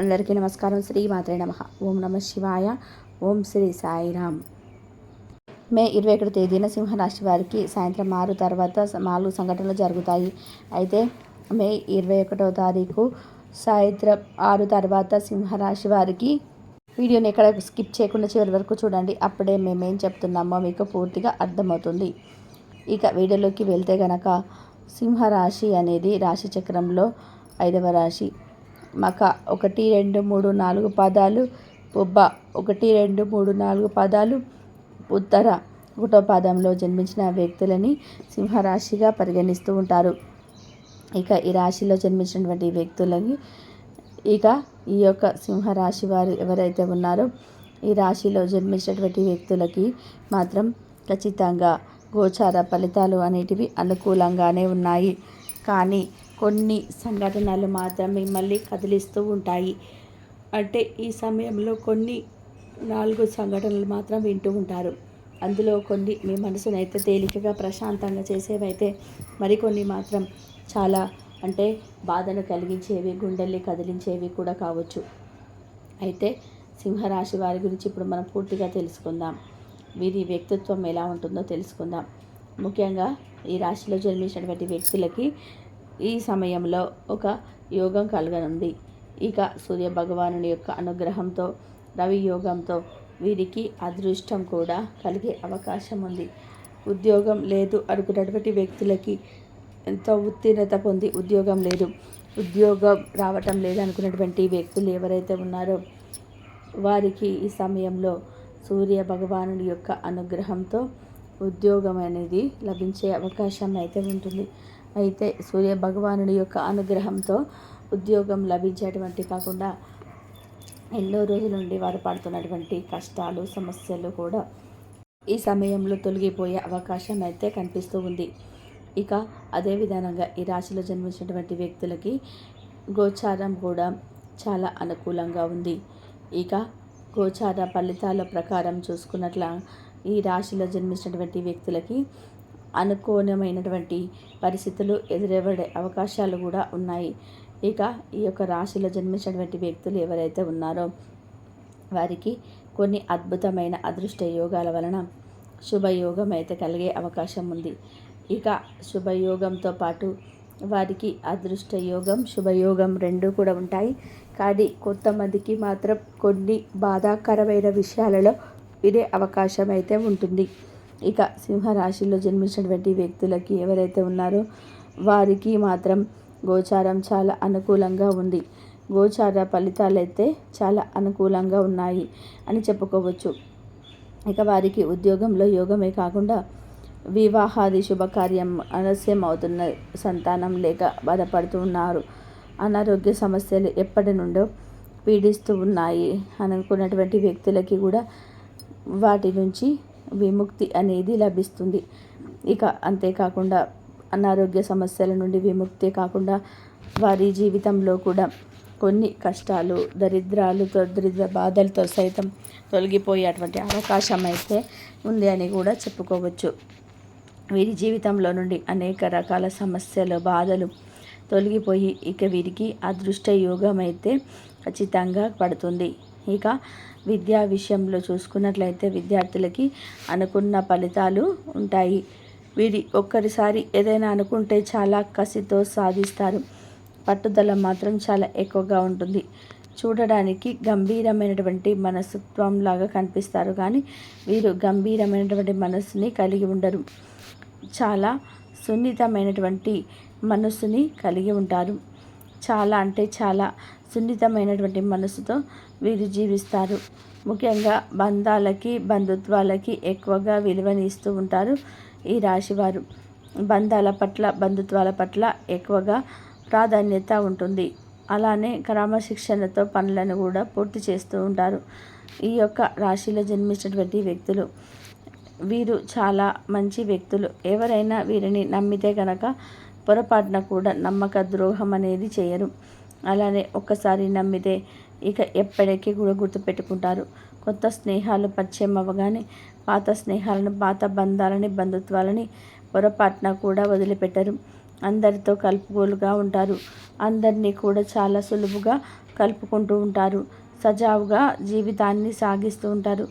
అందరికీ నమస్కారం. శ్రీ మాత్రే నమ. ఓం నమ శివాయ. ఓం శ్రీ సాయిరామ్. మే ఇరవై ఒకటి తేదీన సింహరాశి వారికి సాయంత్రం ఆరు తర్వాత నాలుగు సంఘటనలు జరుగుతాయి. అయితే మే ఇరవై ఒకటో తారీఖు సాయంత్రం ఆరు తర్వాత సింహరాశి వారికి వీడియోని ఎక్కడ స్కిప్ చేయకుండా చివరి వరకు చూడండి. అప్పుడే మేమేం చెప్తున్నామో మీకు పూర్తిగా అర్థమవుతుంది. ఇక వీడియోలోకి వెళ్తే గనక సింహరాశి అనేది రాశి చక్రంలో ఐదవ రాశి. మక ఒకటి రెండు మూడు నాలుగు పదాలు పుబ్బ ఒకటి రెండు మూడు నాలుగు పదాలు ఉత్తర ఒకటో పాదంలో జన్మించిన వ్యక్తులని సింహరాశిగా పరిగణిస్తూ ఉంటారు. ఇక ఈ రాశిలో జన్మించినటువంటి వ్యక్తులని ఇక ఈ యొక్క సింహరాశి వారు ఎవరైతే ఉన్నారో ఈ రాశిలో జన్మించినటువంటి వ్యక్తులకి మాత్రం ఖచ్చితంగా గోచార ఫలితాలు అనేటివి అనుకూలంగానే ఉన్నాయి. కానీ కొన్ని సంఘటనలు మాత్రం మిమ్మల్ని కదిలిస్తూ ఉంటాయి. అంటే ఈ సమయంలో కొన్ని నాలుగు సంఘటనలు మాత్రం వింటూ ఉంటారు. అందులో కొన్ని మీ మనసునైతే తేలికగా ప్రశాంతంగా చేసేవైతే మరికొన్ని మాత్రం చాలా అంటే బాధను కలిగించేవి గుండెల్ని కదిలించేవి కూడా కావచ్చు. అయితే సింహరాశి వారి గురించి ఇప్పుడు మనం పూర్తిగా తెలుసుకుందాం. వీరి వ్యక్తిత్వం ఎలా ఉంటుందో తెలుసుకుందాం. ముఖ్యంగా ఈ రాశిలో జన్మించినటువంటి వ్యక్తులకి ఈ సమయంలో ఒక యోగం కలగనుంది. ఇక సూర్య భగవానుని యొక్క అనుగ్రహంతో రవి యోగంతో వీరికి అదృష్టం కూడా కలిగే అవకాశం ఉంది. ఉద్యోగం లేదు అనుకున్నటువంటి వ్యక్తులకి ఎంతో ఉత్తీర్ణత పొంది ఉద్యోగం లేదు. ఉద్యోగం రావటం లేదు అనుకున్నటువంటి వ్యక్తులు ఎవరైతే ఉన్నారో వారికి ఈ సమయంలో సూర్య భగవానుడి యొక్క అనుగ్రహంతో ఉద్యోగం అనేది లభించే అవకాశం అయితే ఉంటుంది. అయితే సూర్య భగవానుడి యొక్క అనుగ్రహంతో ఉద్యోగం లభించేటువంటి కాకుండా ఎన్నో రోజుల నుండి వారు పడుతున్నటువంటి కష్టాలు సమస్యలు కూడా ఈ సమయంలో తొలగిపోయే అవకాశం అయితే కనిపిస్తూ ఉంది. ఇక అదే విధానంగా ఈ రాశిలో జన్మించినటువంటి వ్యక్తులకి గోచారం కూడా చాలా అనుకూలంగా ఉంది. ఇక గోచార ఫలితాల ప్రకారం చూసుకున్నట్ల ఈ రాశిలో జన్మించినటువంటి వ్యక్తులకి అనుకూలమైనటువంటి పరిస్థితులు ఎదురవడే అవకాశాలు కూడా ఉన్నాయి. ఇక ఈ యొక్క రాశిలో జన్మించినటువంటి వ్యక్తులు ఎవరైతే ఉన్నారో వారికి కొన్ని అద్భుతమైన అదృష్ట యోగాల వలన శుభయోగం అయితే కలిగే అవకాశం ఉంది. ఇక శుభయోగంతో పాటు వారికి అదృష్ట యోగం శుభయోగం రెండు కూడా ఉంటాయి. కానీ కొంతమందికి మాత్రం కొన్ని బాధాకరమైన విషయాలలో వినే అవకాశం అయితే ఉంటుంది. ఇక సింహరాశిలో జన్మించినటువంటి వ్యక్తులకి ఎవరైతే ఉన్నారో వారికి మాత్రం గోచారం చాలా అనుకూలంగా ఉంది. గోచార ఫలితాలు అయితే చాలా అనుకూలంగా ఉన్నాయి అని చెప్పుకోవచ్చు. ఇక వారికి ఉద్యోగంలో యోగమే కాకుండా వివాహాది శుభకార్యం ఆలస్యం అవుతున్న సంతానం లేక బాధపడుతూ ఉన్నారు. అనారోగ్య సమస్యలు ఎప్పటి నుండో పీడిస్తూ ఉన్నాయి. అనుకున్నటువంటి వ్యక్తులకి కూడా వాటి నుంచి విముక్తి అనేది లభిస్తుంది. ఇక అంతేకాకుండా అనారోగ్య సమస్యల నుండి విముక్తి కాకుండా వారి జీవితంలో కూడా కొన్ని కష్టాలు దరిద్రాలు దరిద్ర బాధలతో సైతం తొలగిపోయేటువంటి అవకాశం అయితే ఉంది అని కూడా చెప్పుకోవచ్చు. వీరి జీవితంలో నుండి అనేక రకాల సమస్యలు బాధలు తొలగిపోయి ఇక వీరికి అదృష్ట యోగం అయితే ఖచ్చితంగా పడుతుంది. ఇక విద్యా విషయంలో చూసుకున్నట్లయితే విద్యార్థులకి అనుకున్న ఫలితాలు ఉంటాయి. వీరి ఒక్కరిసారి ఏదైనా అనుకుంటే చాలా కసితో సాధిస్తారు. పట్టుదల మాత్రం చాలా ఎక్కువగా ఉంటుంది. చూడడానికి గంభీరమైనటువంటి మనస్తత్వం లాగా కనిపిస్తారు. కానీ వీరు గంభీరమైనటువంటి మనస్సుని కలిగి ఉండరు. చాలా సున్నితమైనటువంటి మనస్సుని కలిగి ఉంటారు. చాలా అంటే చాలా సున్నితమైనటువంటి మనసుతో వీరు జీవిస్తారు. ముఖ్యంగా బంధాలకి బంధుత్వాలకి ఎక్కువగా విలువనిస్తూ ఉంటారు ఈ రాశివారు. బంధాల పట్ల బంధుత్వాల పట్ల ఎక్కువగా ప్రాధాన్యత ఉంటుంది. అలానే క్రమశిక్షణతో పనులను కూడా పూర్తి చేస్తూ ఉంటారు ఈ యొక్క రాశిలో జన్మించినటువంటి వ్యక్తులు. వీరు చాలా మంచి వ్యక్తులు. ఎవరైనా వీరిని నమ్మితే కనుక పొరపాటున కూడా నమ్మక ద్రోహం అనేది చేయరు. అలానే ఒక్కసారి నమ్మితే ఇక ఎప్పటికీ కూడా గుర్తుపెట్టుకుంటారు. కొత్త స్నేహాలు పరిచయం అవ్వగానే పాత స్నేహాలను పాత బంధాలని బంధుత్వాలని పొరపాటున కూడా వదిలిపెట్టరు. అందరితో కలుపుగోలుగా ఉంటారు. అందరినీ కూడా చాలా సులువుగా కలుపుకుంటూ ఉంటారు. సజావుగా జీవితాన్ని సాగిస్తూ ఉంటారు.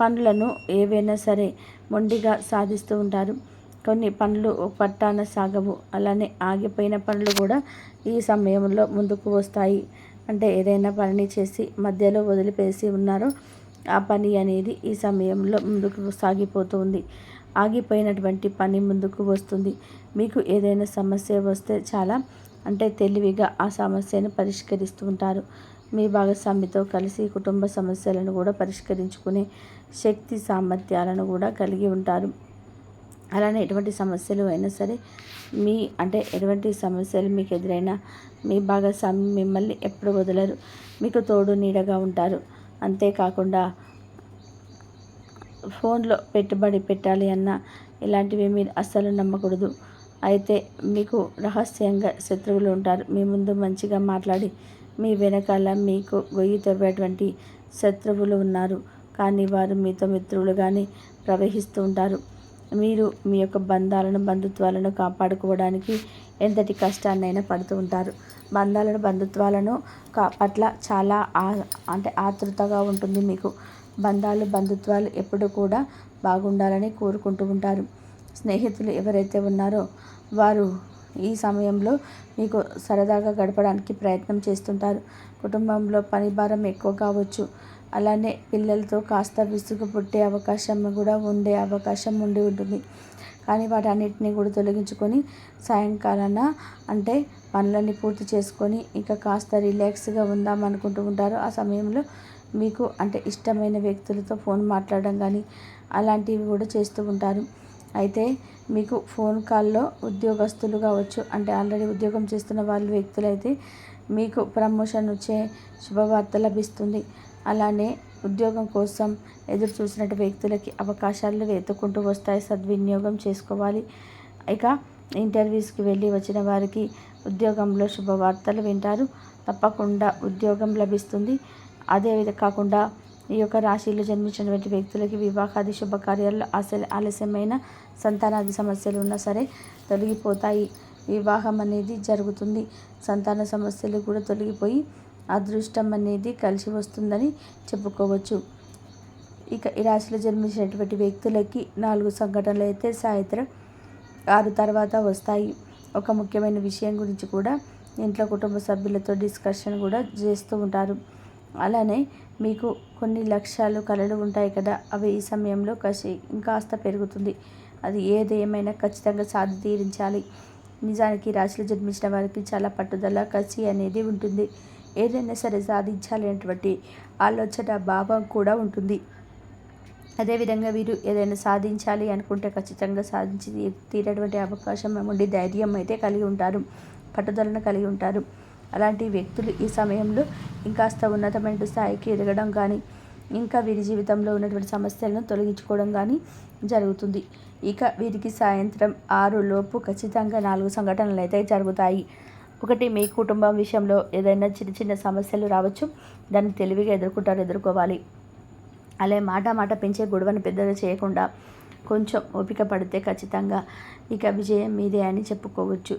పనులను ఏవైనా సరే మొండిగా సాధిస్తూ ఉంటారు. కొన్ని పనులు పట్టాన సాగవు. అలానే ఆగిపోయిన పనులు కూడా ఈ సమయంలో ముందుకు వస్తాయి. అంటే ఏదైనా పనిని చేసి మధ్యలో వదిలిపేసి ఉన్నారో. ఆ పని అనేది ఈ సమయంలో ముందుకు సాగిపోతుంది. ఆగిపోయినటువంటి పని ముందుకు వస్తుంది. మీకు ఏదైనా సమస్య వస్తే చాలా అంటే తెలివిగా ఆ సమస్యను పరిష్కరిస్తూ ఉంటారు. మీ భాగస్వామితో కలిసి కుటుంబ సమస్యలను కూడా పరిష్కరించుకునే శక్తి సామర్థ్యాలను కూడా కలిగి ఉంటారు. అలానే ఎటువంటి సమస్యలు అయినా సరే మీ అంటే ఎటువంటి సమస్యలు మీకు ఎదురైనా మీ భాగస్వామి మిమ్మల్ని ఎప్పుడు వదలరు. మీకు తోడు నీడగా ఉంటారు. అంతేకాకుండా ఫోన్లో పెట్టుబడి పెట్టాలి అన్న ఇలాంటివి మీరు అస్సలు నమ్మకూడదు. అయితే మీకు రహస్యంగా శత్రువులు ఉంటారు. మీ ముందు మంచిగా మాట్లాడి మీ వెనకాల మీకు గొయ్యి తవ్వేటువంటి శత్రువులు ఉన్నారు. కానీ వారు మీతో మిత్రులుగానే ప్రవహిస్తూ ఉంటారు. మీరు మీ యొక్క బంధాలను బంధుత్వాలను కాపాడుకోవడానికి ఎంతటి కష్టాన్నైనా పడుతూ ఉంటారు. బంధాలను బంధుత్వాలను కా పట్ల చాలా ఆ అంటే ఆతృతగా ఉంటుంది మీకు. బంధాలు బంధుత్వాలు ఎప్పుడు కూడా బాగుండాలని కోరుకుంటూ ఉంటారు. స్నేహితులు ఎవరైతే ఉన్నారో వారు ఈ సమయంలో మీకు సరదాగా గడపడానికి ప్రయత్నం చేస్తుంటారు. కుటుంబంలో పని భారం ఎక్కువ కావచ్చు. అలానే పిల్లలతో కాస్త విసుగు పుట్టే అవకాశం కూడా ఉండే అవకాశం ఉండి ఉంటుంది. కానీ వాటన్నిటిని కూడా తొలగించుకొని సాయంకాలాన అంటే పనులన్నీ పూర్తి చేసుకొని ఇంకా కాస్త రిలాక్స్గా ఉందాం అనుకుంటూ ఉంటారు. ఆ సమయంలో మీకు అంటే ఇష్టమైన వ్యక్తులతో ఫోన్ మాట్లాడడం కానీ అలాంటివి కూడా చేస్తూ ఉంటారు. అయితే మీకు ఫోన్ కాల్లో ఉద్యోగస్తులు కావచ్చు అంటే ఆల్రెడీ ఉద్యోగం చేస్తున్న వాళ్ళు వ్యక్తులైతే మీకు ప్రమోషన్ వచ్చే శుభవార్త లభిస్తుంది. అలానే ఉద్యోగం కోసం ఎదురు చూసినట్టు వ్యక్తులకి అవకాశాలు వెతుక్కుంటూ వస్తాయి. సద్వినియోగం చేసుకోవాలి. ఇక ఇంటర్వ్యూస్కి వెళ్ళి వచ్చిన వారికి ఉద్యోగంలో శుభవార్తలు వింటారు. తప్పకుండా ఉద్యోగం లభిస్తుంది. అదే కాకుండా ఈ యొక్క రాశిలో జన్మించినటువంటి వ్యక్తులకి వివాహాది శుభకార్యాల్లో ఆశ ఆలస్యమైన సంతానాది సమస్యలు ఉన్నా సరే తొలగిపోతాయి. వివాహం అనేది జరుగుతుంది. సంతాన సమస్యలు కూడా తొలగిపోయి అదృష్టం అనేది కలిసి వస్తుందని చెప్పుకోవచ్చు. ఇక ఈ రాశిలో జన్మించినటువంటి వ్యక్తులకి నాలుగు సంఘటనలు అయితే సాయంత్రం ఆరు తర్వాత వస్తాయి. ఒక ముఖ్యమైన విషయం గురించి కూడా ఇంట్లో కుటుంబ సభ్యులతో డిస్కషన్ కూడా చేస్తూ ఉంటారు. అలానే మీకు కొన్ని లక్ష్యాలు కళలు ఉంటాయి కదా అవి ఈ సమయంలో కసి ఇంకాస్త పెరుగుతుంది. అది ఏది ఏమైనా ఖచ్చితంగా సాధి తీరించాలి నిజానికి రాశిలో జన్మించిన వారికి చాలా పట్టుదల కసి అనేది ఉంటుంది. ఏదైనా సరే సాధించాలి అనేటువంటి ఆలోచన భావం కూడా ఉంటుంది. అదేవిధంగా వీరు ఏదైనా సాధించాలి అనుకుంటే ఖచ్చితంగా సాధించి తీరేటువంటి అవకాశం ఉండి ధైర్యం అయితే కలిగి ఉంటారు. పట్టుదలను కలిగి ఉంటారు. అలాంటి వ్యక్తులు ఈ సమయంలో ఇంకాస్త ఉన్నతమైన స్థాయికి ఎదగడం కానీ ఇంకా వీరి జీవితంలో ఉన్నటువంటి సమస్యలను తొలగించుకోవడం కానీ జరుగుతుంది. ఇక వీరికి సాయంత్రం ఆరు లోపు ఖచ్చితంగా నాలుగు సంఘటనలు అయితే జరుగుతాయి. ఒకటి మీ కుటుంబం విషయంలో ఏదైనా చిన్న చిన్న సమస్యలు రావచ్చు దాన్ని తెలివిగా ఎదుర్కొంటారు ఎదుర్కోవాలి. అలాగే మాట మాట పెంచే గొడవను పెద్దగా చేయకుండా కొంచెం ఓపిక పడితే ఖచ్చితంగా ఇక విజయం మీదే అని చెప్పుకోవచ్చు.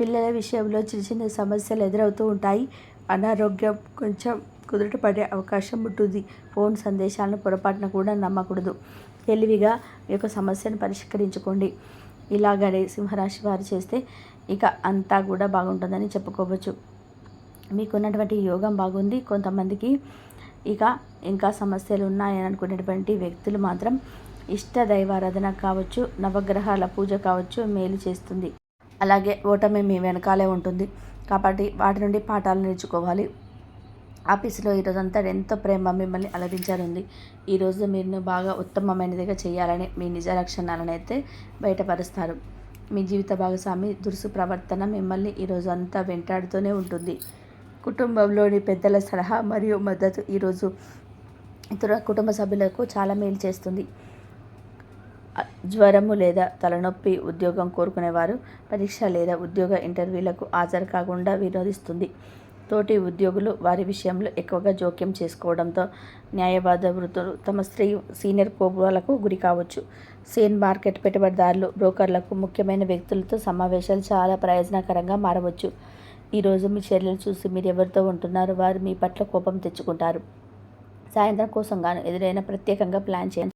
పిల్లల విషయంలో చిన్న చిన్న సమస్యలు ఎదురవుతూ ఉంటాయి. అనారోగ్యం కొంచెం కుదుట పడే అవకాశం ఉంటుంది. ఫోన్ సందేశాలను పొరపాటున కూడా నమ్మకూడదు. తెలివిగా ఈ యొక్క సమస్యను పరిష్కరించుకోండి. ఇలాగనే సింహరాశి వారు చేస్తే ఇక అంతా కూడా బాగుంటుందని చెప్పుకోవచ్చు. మీకున్నటువంటి యోగం బాగుంది. కొంతమందికి ఇక ఇంకా సమస్యలు ఉన్నాయని అనుకునేటువంటి వ్యక్తులు మాత్రం ఇష్ట దైవారాధన కావచ్చు నవగ్రహాల పూజ కావచ్చు మేలు చేస్తుంది. అలాగే ఓటమి మీ వెనకాలే ఉంటుంది. కాబట్టి వాటి నుండి పాఠాలు నేర్చుకోవాలి. ఆఫీసులో అంతా ఎంతో ప్రేమ మిమ్మల్ని అలరించారుంది ఈరోజు మీరు బాగా ఉత్తమమైనదిగా చేయాలని మీ నిజ లక్షణాలను అయితే బయటపరుస్తారు. మీ జీవిత భాగస్వామి దురుసు ప్రవర్తన మిమ్మల్ని ఈరోజు అంతా వెంటాడుతూనే ఉంటుంది. కుటుంబంలోని పెద్దల సలహా మరియు మద్దతు ఈరోజు ఇతర కుటుంబ సభ్యులకు చాలా మేలు చేస్తుంది. జ్వరము లేదా తలనొప్పి ఉద్యోగం కోరుకునేవారు పరీక్ష లేదా ఉద్యోగ ఇంటర్వ్యూలకు హాజరు కాకుండా వినోదిస్తుంది. తోటి ఉద్యోగులు వారి విషయంలో ఎక్కువగా జోక్యం చేసుకోవడంతో న్యాయవాద వృత్తులు తమ స్త్రీ సీనియర్ కోపాలకు గురి కావచ్చు. సేన్ మార్కెట్ పెట్టుబడిదారులు బ్రోకర్లకు ముఖ్యమైన వ్యక్తులతో సమావేశాలు చాలా ప్రయోజనకరంగా మారవచ్చు. ఈరోజు మీ చర్యలు చూసి మీరు ఎవరితో ఉంటున్నారో? వారు మీ పట్ల కోపం తెచ్చుకుంటారు. సాయంత్రం కోసం గాను ఎదురైనా ప్రత్యేకంగా ప్లాన్ చేయండి.